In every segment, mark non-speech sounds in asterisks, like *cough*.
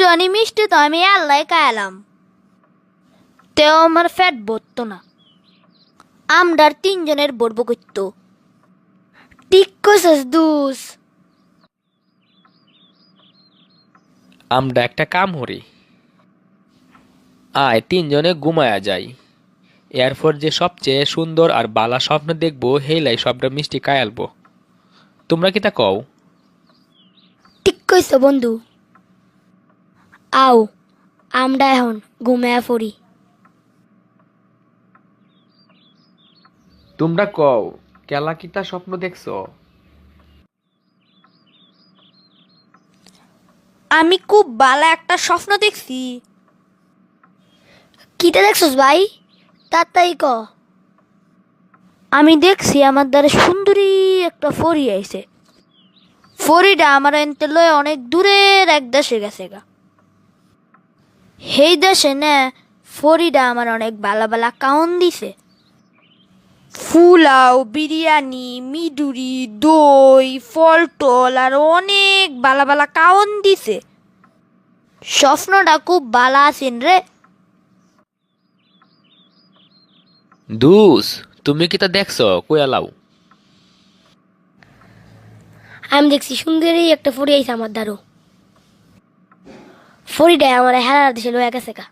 একটুখানি মিষ্টি তো আমি আল্লাহ খাইলাম তেও আমার ফ্যাট ভরতো না। আমরার তিনজনের বলব করতো। ঠিক কইছস দুস। আমরা একটা কাম করি। আয় তিনজনে ঘুমায়া যাই। এরপর যে সবচেয়ে সুন্দর আর বালা স্বপ্ন দেখব হেলাই সবটা মিষ্টি কায়ালবো তোমরা কি তা কও? ঠিক কইছ বন্ধু। আও আমরা এখন ঘুমায়া পড়ি। তোমরা কও কেলা কি তা স্বপ্ন দেখছ? আমি খুব ভালো একটা স্বপ্ন দেখছি। কিটা দেখছস ভাই? তাড়াতাড়ি ক। আমি দেখছি আমার দ্বারা সুন্দরী একটা ফরি আইছে। ফরিটা আমার এনতে লয়ে অনেক দূরের এক দেশে গেছে গা। সেই দেশে না ফরিটা আমার অনেক বালা বালা কাউন দিছে। ফুলাও বিরিয়ানি মিডুরি দই ফল টল আর অনেক বালা বালা কাউন দিছে। স্বপ্নটা খুব বালা আছেন রে। দুস তুমি কি তা দেখছ? কয়ালাও আমি দেখছি সুন্দরী একটা আইছে আমার দ্বারো ফড়িটাই আমার হেরার দেশে লয়ে গেছে কা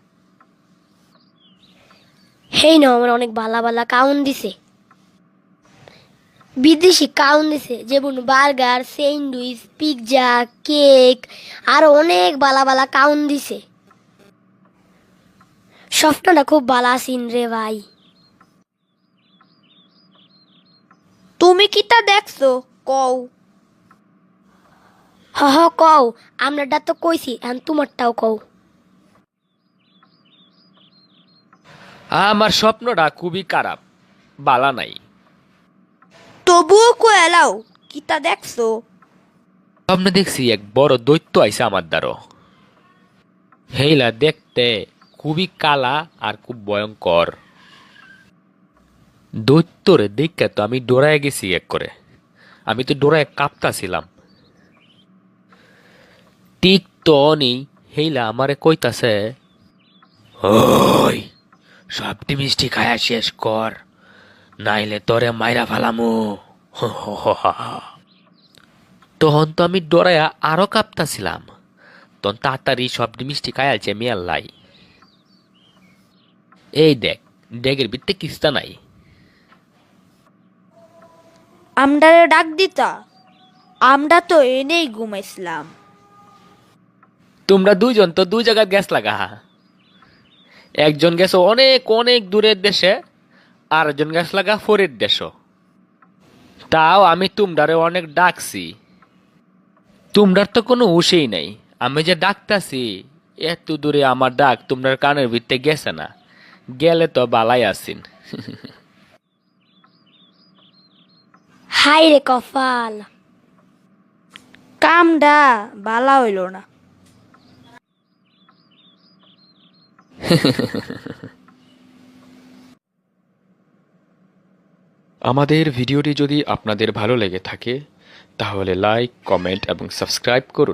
হেই না আমার অনেক বালা বালা কাউন দিছে। বিদেশি কাউন দিছে যেমন বার্গার, স্যান্ডউইচ, পিৎজা, কেক, আর অনেক বালা বালা কাউন দিছে। স্বপ্নটা খুব বালা সিন রে ভাই। তুমি কি তা দেখছ? কও। হ হ কও। আমরাটা তো কইছি এখন তোমারটাও কও। আমার স্বপ্নটা খুবই খারাপ বালা নাই। তবুও কয়ালাও কিতা দেখছ? স্বপ্নে দেখছি এক বড় দৈত্য আইসা আমার দ্বারো হেইলা দেখতে খুবই কালা আর খুব ভয়ঙ্কর। দৈত্যরে দেখে তো আমি ডোরায় গেছি এক করে। আমি তো ডোরায় কাঁপতাছিলাম। ঠিক তো অনি হেইলা আমারে কইতাছে, ওই, সবটি মিষ্টি খায়া শেষ কর, নাইলে তোরে মাইরা ফালামু। তখন তো আমি ডরায়া আরও কাঁপতাছিলাম। তখন তাড়াতাড়ি সব মিষ্টি খায়ালছে মিয়াল্লাই এই দেখ, ডেগের ভিত্তে কিস্তা নাই। আমরারে ডাক দিতা। আমরা তো এনেই ঘুমাইছিলাম। তোমরা দুইজন তো দুই জায়গায় গ্যাস লাগা হা একজন গেছো অনেক অনেক দূরের দেশে আর একজন গ্যাস লাগা ফোরের দেশ তাও আমি তোমরারে অনেক ডাকছি। তোমরার তো কোনো হুশেই নাই। আমি যে ডাকতাছি, এত দূরে আমার ডাক তোমরার কানের ভিতরে গেছে না। গেলে তো বালাই আসিন হাই রে কপাল। কামডা, বালা হইল না। *laughs* আমাদের ভিডিওটি যদি আপনাদের ভালো লেগে থাকে তাহলে লাইক কমেন্ট এবং সাবস্ক্রাইব করুন।